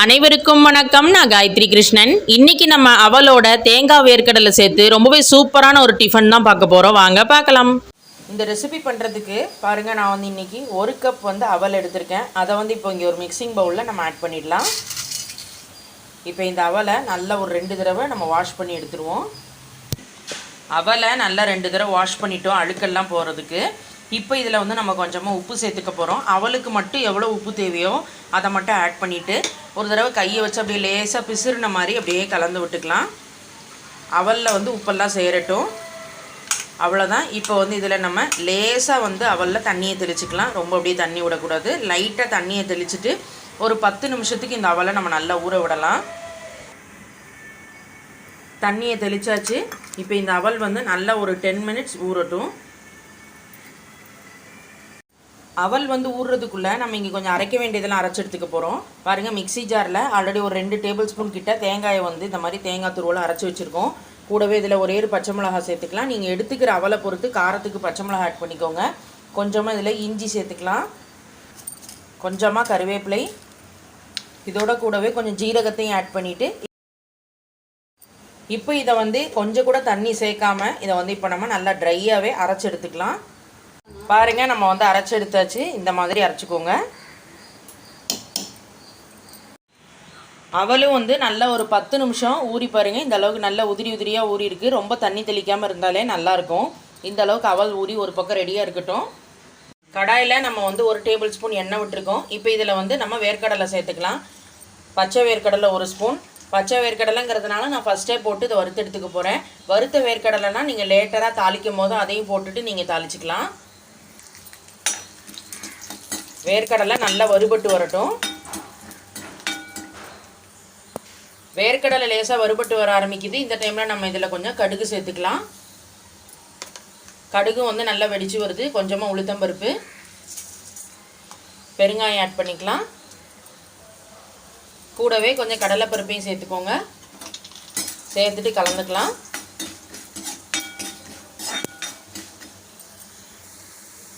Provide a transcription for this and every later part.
அனைவருக்கும் வணக்கம். நான் காயத்ரி கிருஷ்ணன். இன்னைக்கு நம்ம அவலோட தேங்காய் வேர்க்கடலை சேர்த்து ரொம்பவே சூப்பரான ஒரு டிஃபன் தான் பார்க்க போகிறோம் வாங்க பார்க்கலாம். இந்த ரெசிபி பண்ணுறதுக்கு பாருங்கள் நான் வந்து இன்னைக்கு ஒரு கப் வந்து அவல் எடுத்திருக்கேன். அதை வந்து இப்போ இங்கே ஒரு மிக்சிங் பவுலில் நம்ம ஆட் பண்ணிடலாம். இப்போ இந்த அவலை நல்லா ஒரு ரெண்டு தடவை நம்ம வாஷ் பண்ணி எடுத்துருவோம். அவலை நல்லா ரெண்டு தடவை வாஷ் பண்ணிட்டோம் அழுக்கெல்லாம் போகிறதுக்கு இப்போ இதில் வந்து நம்ம கொஞ்சமாக உப்பு சேர்த்துக்க போகிறோம் அவளுக்கு மட்டும் எவ்வளோ உப்பு தேவையோ அதை மட்டும் ஆட் பண்ணிவிட்டு ஒரு தடவை கையை வச்சு அப்படியே லேசாக பிசிறின மாதிரி அப்படியே கலந்து விட்டுக்கலாம். அவலில் வந்து உப்பெல்லாம் சேரட்டும். அவ்வளோதான் இப்போ வந்து இதில் நம்ம லேசாக வந்து அவலில் தண்ணியை தெளிச்சுக்கலாம். ரொம்ப அப்படியே தண்ணி விடக்கூடாது. லைட்டாக தண்ணியை தெளிச்சுட்டு ஒரு பத்து நிமிஷத்துக்கு இந்த அவலை நம்ம நல்லா ஊற விடலாம். தண்ணியை தெளிச்சாச்சு. இப்போ இந்த அவல் வந்து நல்லா ஒரு டென் மினிட்ஸ் ஊறட்டும். அவல் வந்து ஊறுறதுக்குள்ளே நம்ம இங்கே கொஞ்சம் அரைக்க வேண்டியதெல்லாம் அரைச்சி எடுத்துக்க போகிறோம் பாருங்கள் மிக்ஸி ஜாரில் ஆல்ரெடி ஒரு ரெண்டு டேபிள் ஸ்பூன் கிட்ட தேங்காயை வந்து இந்த மாதிரி தேங்காய் துருவெல்லாம் அரைச்சி வச்சுருக்கோம். கூடவே இதில் ஒரே ஒரு பச்சை மிளகாய் சேர்த்துக்கலாம். நீங்கள் எடுத்துக்கிற அவலை பொறுத்து காரத்துக்கு பச்சை மிளகாய் ஆட் பண்ணிக்கோங்க. கொஞ்சமாக இதில் இஞ்சி சேர்த்துக்கலாம். கொஞ்சமாக கருவேப்பிலை. இதோட கூடவே கொஞ்சம் ஜீரகத்தையும் ஆட் பண்ணிவிட்டு இப்போ இதை வந்து கொஞ்சம் கூட தண்ணி சேர்க்காம இதை வந்து இப்போ நம்ம நல்லா ட்ரையாகவே அரைச்சி எடுத்துக்கலாம். பாருங்கள் நம்ம வந்து அரைச்சி எடுத்தாச்சு. இந்த மாதிரி அரைச்சிக்கோங்க. அவளும் வந்து நல்ல ஒரு பத்து நிமிஷம் ஊறி பாருங்கள் இந்த அளவுக்கு நல்ல உதிரி உதிரியாக ஊறி இருக்கு. ரொம்ப தண்ணி தெளிக்காமல் இருந்தாலே நல்லாயிருக்கும். இந்த அளவுக்கு அவல் ஊறி ஒரு பக்கம் ரெடியாக இருக்கட்டும். கடாயில் நம்ம வந்து ஒரு டேபிள் ஸ்பூன் எண்ணெய் விட்டுருக்கோம். இப்போ இதில் வந்து நம்ம வேர்க்கடலை சேர்த்துக்கலாம். பச்சை வேர்க்கடலை ஒரு ஸ்பூன் பச்சை வேர்க்கடலைங்கிறதுனால நான் ஃபஸ்ட்டே போட்டு இதை வறுத்து எடுத்துக்க போகிறேன் வறுத்த வேர்க்கடலைனா நீங்கள் லேட்டராக தாளிக்கும் போது அதையும் போட்டுட்டு நீங்கள் தாளிச்சிக்கலாம். வேர்க்கடலை நல்லா வறுபட்டு வரட்டும். வேர்க்கடலை லேசாக வறுபட்டு வர ஆரம்பிக்குது. இந்த டைமில் நம்ம இதில் கொஞ்சம் கடுகு சேர்த்துக்கலாம். கடுகு வந்து நல்லா வெடிச்சு வருது. கொஞ்சமாக உளுத்தம்பருப்பு பெருங்காயம் ஆட் பண்ணிக்கலாம். கூடவே கொஞ்சம் கடலைப்பருப்பையும் சேர்த்துக்கோங்க. சேர்த்துட்டு கலந்துக்கலாம்.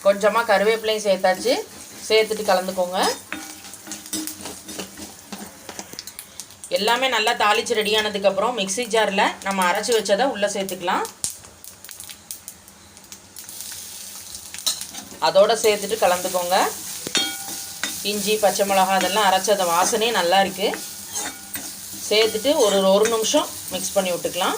கொஞ்சமாக கருவேப்பிலையும் சேர்த்தாச்சு. சேர்த்துட்டு கலந்துக்கோங்க. எல்லாமே நல்லா தாளித்து ரெடியானதுக்கப்புறம் மிக்ஸி ஜாரில் நம்ம அரைச்சி வச்சதை உள்ளே சேர்த்துக்கலாம். அதோடு சேர்த்துட்டு கலந்துக்கோங்க. இஞ்சி பச்சை மிளகா அதெல்லாம் அரைச்சத வாசனையே நல்லா இருக்குது சேர்த்துட்டு ஒரு ஒரு நிமிஷம் மிக்ஸ் பண்ணி விட்டுக்கலாம்.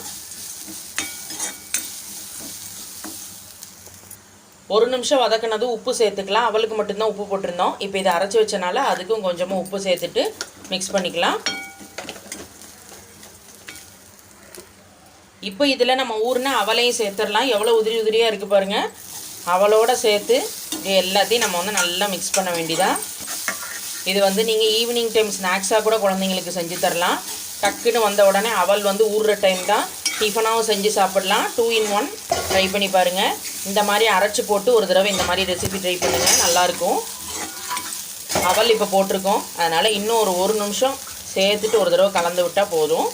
ஒரு நிமிஷம் வதக்கினதும் உப்பு சேர்த்துக்கலாம். அவளுக்கு மட்டும்தான் உப்பு போட்டிருந்தோம். இப்போ இதை அரைச்சி வச்சனால அதுக்கும் கொஞ்சமாக உப்பு சேர்த்துட்டு மிக்ஸ் பண்ணிக்கலாம். இப்போ இதில் நம்ம ஊறின அவளையும் சேர்த்துடலாம். எவ்வளோ உதிரி உதிரியாக இருக்குது பாருங்கள் அவளோட சேர்த்து இது எல்லாத்தையும் நம்ம வந்து நல்லா மிக்ஸ் பண்ண வேண்டியதா. இது வந்து நீங்கள் ஈவினிங் டைம் ஸ்நாக்ஸாக கூட குழந்தைங்களுக்கு செஞ்சு தரலாம். டக்குன்னு வந்த உடனே அவள் வந்து ஊறுற டைம் தான். டிஃபனாகவும் செஞ்சு சாப்பிடலாம். டூ இன் ஒன் ட்ரை பண்ணி பாருங்கள் இந்த மாதிரி அரைச்சி போட்டு ஒரு தடவை இந்த மாதிரி ரெசிபி ட்ரை பண்ணுங்கள் நல்லாயிருக்கும் அவல் இப்போ போட்டிருக்கோம். அதனால் இன்னும் ஒரு ஒரு நிமிஷம் சேர்த்துட்டு ஒரு தடவை கலந்து விட்டால் போதும்.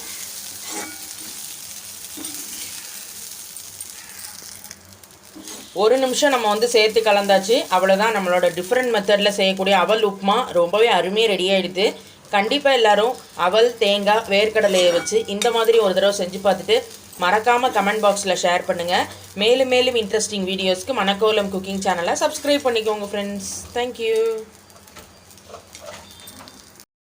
ஒரு நிமிஷம் நம்ம வந்து சேர்த்து கலந்தாச்சு. அவ்வளோதான் நம்மளோட டிஃப்ரெண்ட் மெத்தடில் செய்யக்கூடிய அவல் உப்புமா ரொம்பவே அருமையாக ரெடி ஆகிடுது கண்டிப்பாக எல்லோரும் அவல் தேங்காய் வேர்க்கடலையை வச்சு இந்த மாதிரி ஒரு தடவை செஞ்சு பார்த்துட்டு மறக்காமல் கமெண்ட் பாக்ஸில் ஷேர் பண்ணுங்கள் மேலும் மேலும் இன்ட்ரெஸ்டிங் வீடியோஸ்க்கு மணக்கோலம் குக்கிங் சேனலை சப்ஸ்கிரைப் பண்ணிக்கோங்க ஃப்ரெண்ட்ஸ் தேங்க்யூ